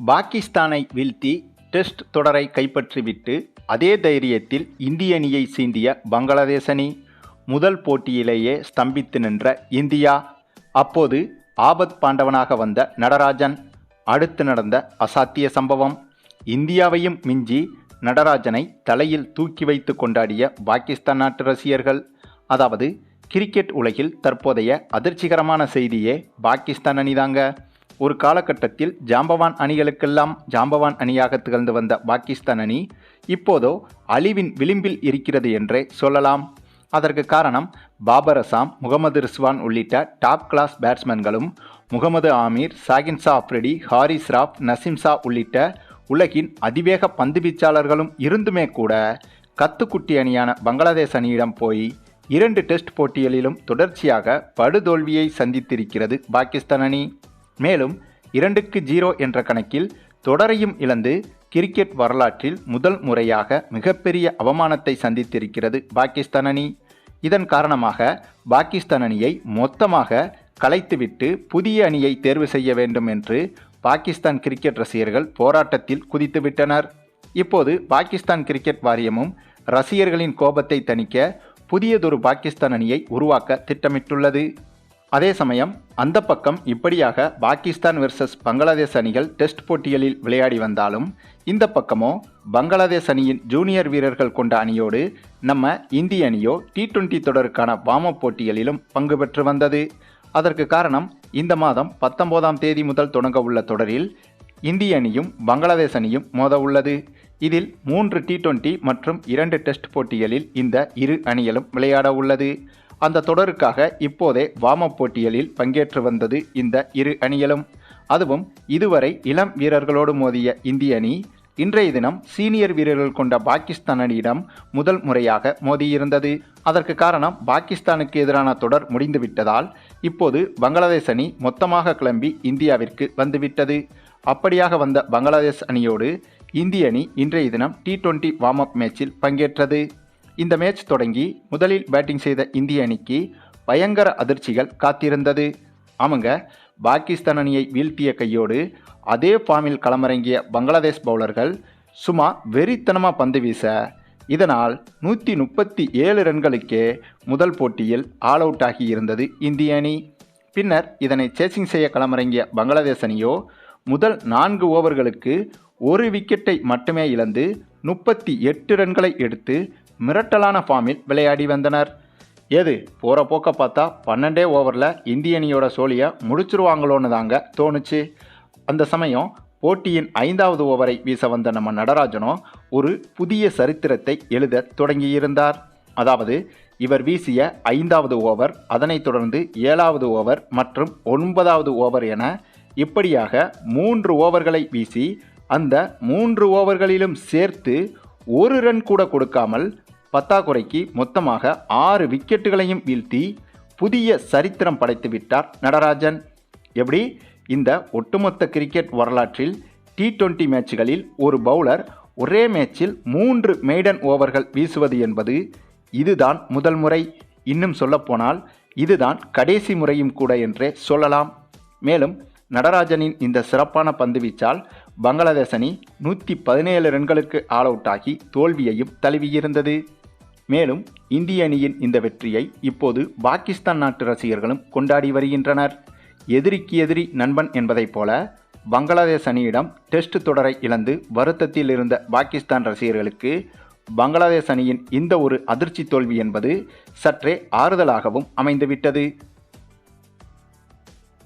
பாகிஸ்தானை வீழ்த்தி டெஸ்ட் தொடரை கைப்பற்றிவிட்டு அதே தைரியத்தில் இந்திய அணியை சீண்டிய பங்களாதேஷ் அணி முதல் போட்டியிலேயே ஸ்தம்பித்து நின்ற இந்தியா அப்போது ஆபத் பாண்டவனாக வந்த நடராஜன் அடுத்து நடந்த அசாத்திய சம்பவம். இந்தியாவையும் மிஞ்சி நடராஜனை தலையில் தூக்கி வைத்து கொண்டாடிய பாகிஸ்தான் நாட்டு ரசிகர்கள் அதாவது கிரிக்கெட் உலகில் தற்போதைய அதிர்ச்சிகரமான செய்தியே பாகிஸ்தான் அணிதாங்க. ஒரு காலகட்டத்தில் ஜாம்பவான் அணிகளுக்கெல்லாம் ஜாம்பவான் அணியாக திகழ்ந்து வந்த பாகிஸ்தான் அணி இப்போதோ அழிவின் விளிம்பில் இருக்கிறது என்றே சொல்லலாம். அதற்கு காரணம் பாபர் அசாம் முகமது ரிஸ்வான் உள்ளிட்ட டாப் கிளாஸ் பேட்ஸ்மேன்களும் முகமது ஆமீர் சாகின் ஷா அப்ரிடி ஹாரிஸ் ராப் நசீம் ஷா உள்ளிட்ட உலகின் அதிவேக பந்து வீச்சாளர்களும் இருந்துமே கூட கத்துக்குட்டி அணியான பங்களாதேஷ் அணியிடம் போய் இரண்டு டெஸ்ட் போட்டிகளிலும் தொடர்ச்சியாக படுதோல்வியை சந்தித்திருக்கிறது பாகிஸ்தான் அணி. மேலும் இரண்டுக்கு ஜீரோ என்ற கணக்கில் தொடரையும் இழந்து கிரிக்கெட் வரலாற்றில் முதல் முறையாக மிகப்பெரிய அவமானத்தை சந்தித்திருக்கிறது பாகிஸ்தான் அணி இதன் காரணமாக பாகிஸ்தான் அணியை மொத்தமாக கலைத்துவிட்டு புதிய அணியை தேர்வு செய்ய வேண்டும் என்று பாகிஸ்தான் கிரிக்கெட் ரசிகர்கள் போராட்டத்தில் குதித்துவிட்டனர். இப்போது பாகிஸ்தான் கிரிக்கெட் வாரியமும் ரசிகர்களின் கோபத்தை தணிக்க புதியதொரு பாகிஸ்தான் அணியை உருவாக்க திட்டமிட்டுள்ளது. அதே சமயம் அந்த பக்கம் இப்படியாக பாகிஸ்தான் வெர்சஸ் பங்களாதேஷ் அணிகள் டெஸ்ட் போட்டிகளில் விளையாடி வந்தாலும் இந்த பக்கமோ பங்களாதேஷ் அணியின் ஜூனியர் வீரர்கள் கொண்ட அணியோடு நம்ம இந்திய அணியோ டி டுவெண்ட்டி தொடருக்கான வாமப் போட்டிகளிலும் பங்கு பெற்று வந்தது. அதற்கு காரணம் இந்த மாதம் பத்தொன்பதாம் தேதி முதல் தொடங்க உள்ள தொடரில் இந்திய அணியும் பங்களாதேஷ் அணியும் மோத உள்ளது. இதில் மூன்று டி டுவெண்ட்டி மற்றும் இரண்டு டெஸ்ட் போட்டிகளில் இந்த இரு அணிகளும் விளையாட உள்ளது. அந்த தொடருக்காக இப்போதே வார்ம் அப் பங்கேற்று வந்தது இந்த இரு அணிகளும். அதுவும் இதுவரை இளம் வீரர்களோடு மோதிய இந்திய அணி இன்றைய தினம் சீனியர் வீரர்கள் கொண்ட பாகிஸ்தான் அணியிடம் முதல் முறையாக மோதியிருந்தது. அதற்கு காரணம் பாகிஸ்தானுக்கு எதிரான தொடர் முடிந்துவிட்டதால் இப்போது பங்களாதேஷ் அணி மொத்தமாக கிளம்பி இந்தியாவிற்கு வந்துவிட்டது. அப்படியாக வந்த பங்களாதேஷ் அணியோடு இந்திய அணி இன்றைய தினம் டி டுவெண்ட்டி வார்ம் அப் மேட்சில் பங்கேற்றது. இந்த மேட்ச் தொடங்கி முதலில் பேட்டிங் செய்த இந்திய அணிக்கு பயங்கர அதிர்ச்சிகள் காத்திருந்தது. ஆமாங்க பாகிஸ்தான் அணியை வீழ்த்திய கையோடு அதே ஃபார்மில் களமிறங்கிய பங்களாதேஷ் பவுலர்கள் சும்மா வெறித்தனமாக பந்து வீச இதனால் நூற்றி முப்பத்தி ஏழு ரன்களுக்கே முதல் போட்டியில் ஆல் அவுட் ஆகி இருந்தது இந்திய அணி. பின்னர் இதனை சேசிங் செய்ய களமிறங்கிய பங்களாதேஷ் அணியோ முதல் நான்கு ஓவர்களுக்கு ஒரு விக்கெட்டை மட்டுமே இழந்து முப்பத்தி எட்டு ரன்களை எடுத்து மிரட்டலான ஃபார்மில் விளையாடி வந்தனர். எது? போகிற போக்க பார்த்தா பன்னெண்டே ஓவரில் இந்திய அணியோட சோழியை முடிச்சிருவாங்களோன்னு தாங்க தோணுச்சு. அந்த சமயம் போட்டியின் ஐந்தாவது ஓவரை வீச வந்த நம்ம நடராஜனும் ஒரு புதிய சரித்திரத்தை எழுத தொடங்கியிருந்தார். அதாவது இவர் வீசிய ஐந்தாவது ஓவர் அதனைத் தொடர்ந்து ஏழாவது ஓவர் மற்றும் ஒன்பதாவது ஓவர் என இப்படியாக மூன்று ஓவர்களை வீசி அந்த மூன்று ஓவர்களிலும் சேர்த்து ஒரு ரன் கூட கொடுக்காமல் பத்தாக்குறைக்கு மொத்தமாக ஆறு விக்கெட்டுகளையும் வீழ்த்தி புதிய சரித்திரம் படைத்து விட்டார் நடராஜன். எப்படி? இந்த ஒட்டுமொத்த கிரிக்கெட் வரலாற்றில் டி டுவெண்ட்டி மேட்சுகளில் ஒரு பவுலர் ஒரே மேட்சில் மூன்று மெய்டன் ஓவர்கள் வீசுவது என்பது இதுதான் முதல் முறை. இன்னும் சொல்லப்போனால் இதுதான் கடைசி முறையும் கூட என்றே சொல்லலாம். மேலும் நடராஜனின் இந்த சிறப்பான பந்துவீச்சால் பங்களாதேஷ் அணி நூற்றி பதினேழு ரன்களுக்கு ஆல் அவுட் ஆகி தோல்வியையும் தழுவியிருந்தது. மேலும் இந்திய அணியின் இந்த வெற்றியை இப்போது பாகிஸ்தான் நாட்டு ரசிகர்களும் கொண்டாடி வருகின்றனர். எதிரிக்கு எதிரி நண்பன் என்பதைப் போல பங்களாதேஷ் அணியிடம் டெஸ்ட் தொடரை இழந்து வருத்தத்தில் இருந்த பாகிஸ்தான் ரசிகர்களுக்கு பங்களாதேஷ் அணியின் இந்த ஒரு அதிர்ச்சி தோல்வி என்பது சற்றே ஆறுதலாகவும் அமைந்துவிட்டது.